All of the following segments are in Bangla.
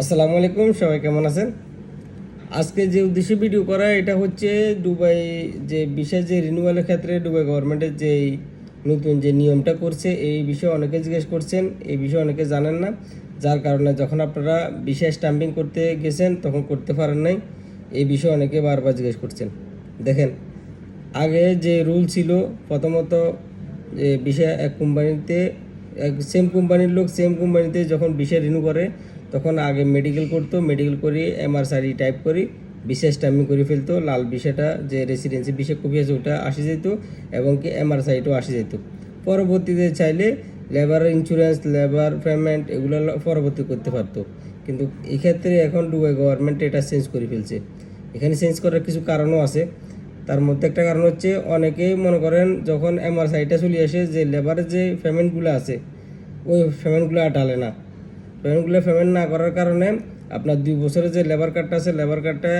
আসসালামু আলাইকুম, সবাই কেমন আছেন? আজকে যে উদ্দেশ্যে ভিডিও করা, এটা হচ্ছে দুবাই যে বিশেষ যে রিনিউয়ালের ক্ষেত্রে দুবাই গভর্নমেন্টের যে নতুন যে নিয়মটা করছে, এই বিষয়ে অনেকে জিজ্ঞেস করছেন, এই বিষয়ে অনেকে জানেন না। যার কারণে যখন আপনারা বিশেষ স্টাম্পিং করতে গেছেন, তখন করতে পারেন নাই। এই বিষয়ে অনেকে বারবার জিজ্ঞেস করছেন। দেখেন, আগে যে রুল ছিল, প্রথমত যে বিষয় এক কোম্পানিতে এক সেম কোম্পানির লোক সেম কোম্পানিতে যখন বিষয় রিনিউ করে তখন আগে মেডিকেল করতো মেডিকেল করে এমআরসারি টাইপ করি বিশেষ টাইমিং করে ফেলতো, লাল বিষয়টা, যে রেসিডেন্সি বিষয় কপি আছে ওটা আসে যেত এবং কি এমআরসাইটাও আসে যেত। পরবর্তীতে চাইলে লেবার ইন্স্যুরেন্স লেবার পেমেন্ট এগুলো পরবর্তী করতে পারতো। কিন্তু এক্ষেত্রে এখন দুবাই গভর্নমেন্ট এটা চেঞ্জ করে ফেলছে। এখানে চেঞ্জ করার কিছু কারণও আছে। তার মধ্যে একটা কারণ হচ্ছে অনেকেই মনে করেন যখন এমআর সাইটে চলে আসে যে লেবারের যে পেমেন্টগুলো আছে, ওই পেমেন্টগুলো আর ডালে না। পেমেন্টগুলো পেমেন্ট না করার কারণে আপনার দুই বছরের যে লেবার কার্ডটা আছে লেবার কার্ডটা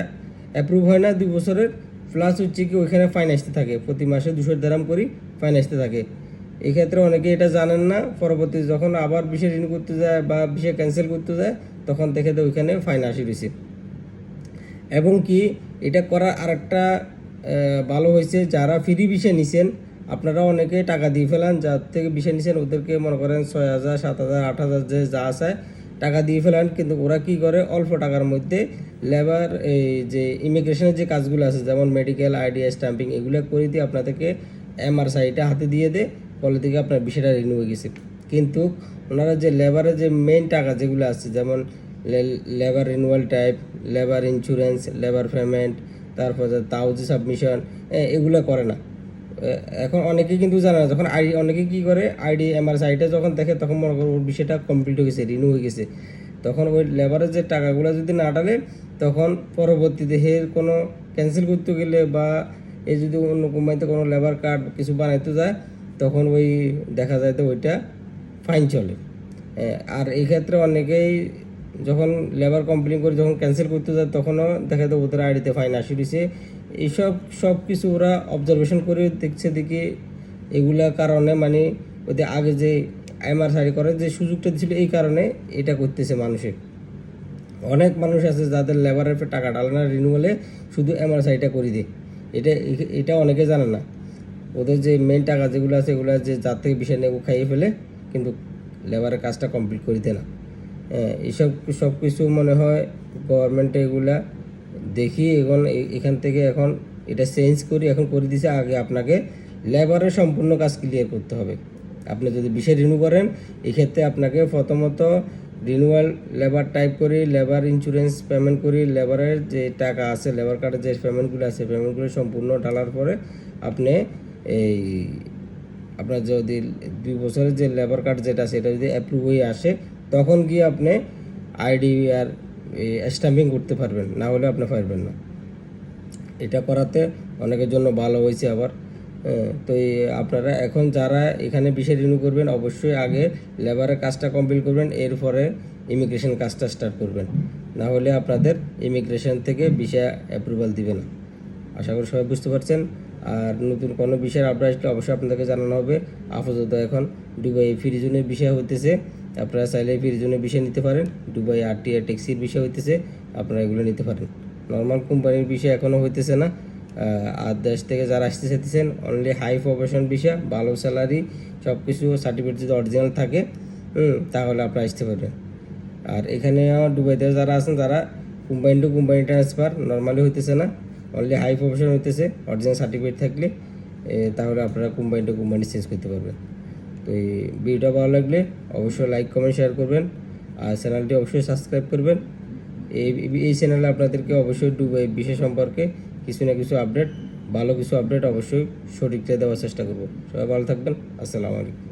অ্যাপ্রুভ হয় না, দুই বছরের প্লাস হচ্ছে কি ওইখানে ফাইন আসতে থাকে। প্রতি মাসে দুশো দেরাম করি ফাইন আসতে থাকে। এই ক্ষেত্রে অনেকে এটা জানেন না, পরবর্তী যখন আবার বিষয় রিনিউ করতে যায় বা বিষয় ক্যান্সেল করতে যায়, তখন দেখে তো ওইখানে ফাইন আসি রয়েছে এবং কি, এটা করার আরেকটা ভালো হয়েছে, যারা ফ্রি বিষয় নিছেন আপনারা অনেকে টাকা দিয়ে ফেলান, যার থেকে বিষয় নিছেন, ওদেরকে মনে করেন ছয় হাজার, সাত হাজার, আট হাজার, যে যা আছে, টাকা দিয়ে ফেলান। কিন্তু ওরা কি করে? অল্প টাকার মধ্যে লেবার এই যে ইমিগ্রেশনের যে কাজগুলো আছে, যেমন মেডিকেল আইডি স্ট্যাম্পিং এগুলো করে দিয়ে আপনাদেরকে এমআর সাইটা হাতে দিয়ে দে বলে থেকে আপনার বিষয়টা রিনিউ হয়ে গেছে। কিন্তু ওনারা যে লেবারের যে মেইন টাকা যেগুলো আছে, যেমন labour renewal type labour insurance labour payment তারপর তাউজি সাবমিশন এগুলো করে না। এখন অনেকে কিন্তু জানে না, যখন আইডি অনেকে কি করে, আইডি এমআরএস আইটা যখন দেখে, তখন মনে করো ওর বিষয়টা কমপ্লিট হয়ে গেছে রিনিউ হয়ে গেছে। তখন ওই লেবারের যে টাকাগুলো যদি না টালে তখন পরবর্তীতে এর কোনো ক্যান্সেল করতে গেলে বা এই যদি অন্য কোম্পানিতে কোনো লেবার কার্ড কিছু বানাইতে যায়, তখন ওই দেখা যায় তো ওইটা ফাইন চলে। আর এই ক্ষেত্রে অনেকেই যখন লেবার কমপ্লেন করে যখন ক্যান্সেল করতে যায়, তখনও দেখা যায় ওদের আইডিতে ফাইন আসি। দিছে, এইসব, সব কিছু ওরা অবজারভেশন করে দেখছে, দেখি এগুলা কারণে মানে ওদের আগে যে এমআর সারি করার যে সুযোগটা ছিল এই কারণে এটা করতেছে মানুষে। অনেক মানুষ আছে যাদের লেবারের টাকা ডালে না রিনিউয়ালে শুধু এমআর সাইটা করে দেয়। এটা এটা অনেকে জানে না। ওদের যে মেন টাকা যেগুলো আছে, এগুলো যে যার থেকে বিষয় ও খাইয়ে ফেলে, কিন্তু লেবারের কাজটা কমপ্লিট করে দেয় না। এইসব সব কিছু মনে হয় গভর্নমেন্টে এগুলা দেখি এখন এখান থেকে এখন এটা চেঞ্জ করি, এখন করে দিছে, আগে আপনাকে লেবারের সম্পূর্ণ কাজ ক্লিয়ার করতে হবে। আপনি যদি বিষয় রিনিউ করেন, এক্ষেত্রে আপনাকে প্রথমত রিনিউয়াল লেবার টাইপ করি লেবার ইন্স্যুরেন্স পেমেন্ট করি লেবারের যে টাকা আছে লেবার কার্ডের যে পেমেন্টগুলো আছে পেমেন্টগুলো সম্পূর্ণ ঢালার পরে আপনি এই আপনার যদি দুই বছরের যে লেবার কার্ড যেটা সেটা যদি অ্যাপ্রুভ হয়ে আসে তখন গিয়ে আপনি আইডি আর স্ট্যাম্পিং করতে পারবেন, না হলে আপনি পারবেন না। এটা করাতে অনেকের জন্য ভালো হয়েছে আবার। তো আপনারা এখন যারা এখানে বিষয় রিনিউ করবেন, অবশ্যই আগে লেবারের কাজটা কমপ্লিট করবেন, এরপরে ইমিগ্রেশন কাজটা স্টার্ট করবেন। না হলে আপনাদের ইমিগ্রেশন থেকে ভিসা অ্যাপ্রুভাল দিবে না। আশা করি সবাই বুঝতে পারছেন। আর নতুন কোনো বিষয়ের আপডেট আসলে অবশ্যই আপনাদেরকে জানানো হবে। আপাতত এখন দুবাই ফ্রিজনের বিষয় হইতেছে। আপনারা চাইলে জন্য বিষয় নিতে পারেন। দুবাই আরটিআর ট্যাক্সির বিষয় হইতেছে, আপনারা এগুলো নিতে পারেন। নর্মাল কোম্পানির বিষয় এখনও হইতেছে না। আর দেশ থেকে যারা আসতে চাইতেছেন অনলি হাই প্রফেশন বিষয়, ভালো স্যালারি সব কিছু সার্টিফিকেট যদি অরিজিনাল থাকে তাহলে আপনারা আসতে পারবেন। আর এখানে দুবাইতে যারা আছেন তারা company to company transfer normally হইতেছে না। অনলি হাই প্রফেশন হইতেছে অরিজিনাল সার্টিফিকেট থাকলে তাহলে আপনারা কোম্পানি টু কোম্পানি চেঞ্জ করতে পারবেন। এই ভিডিওটা ভালো লাগলে অবশ্যই লাইক কমেন্ট শেয়ার করবেন। আর চ্যানেলটি অবশ্যই সাবস্ক্রাইব করবেন। এই এই চ্যানেলে আপনাদেরকে অবশ্যই ডুবে বিষয় সম্পর্কে কিছু না কিছু আপডেট ভালো কিছু আপডেট অবশ্যই সঠিকটা দেওয়ার চেষ্টা করব। সবাই ভালো থাকবেন। আসসালামু আলাইকুম।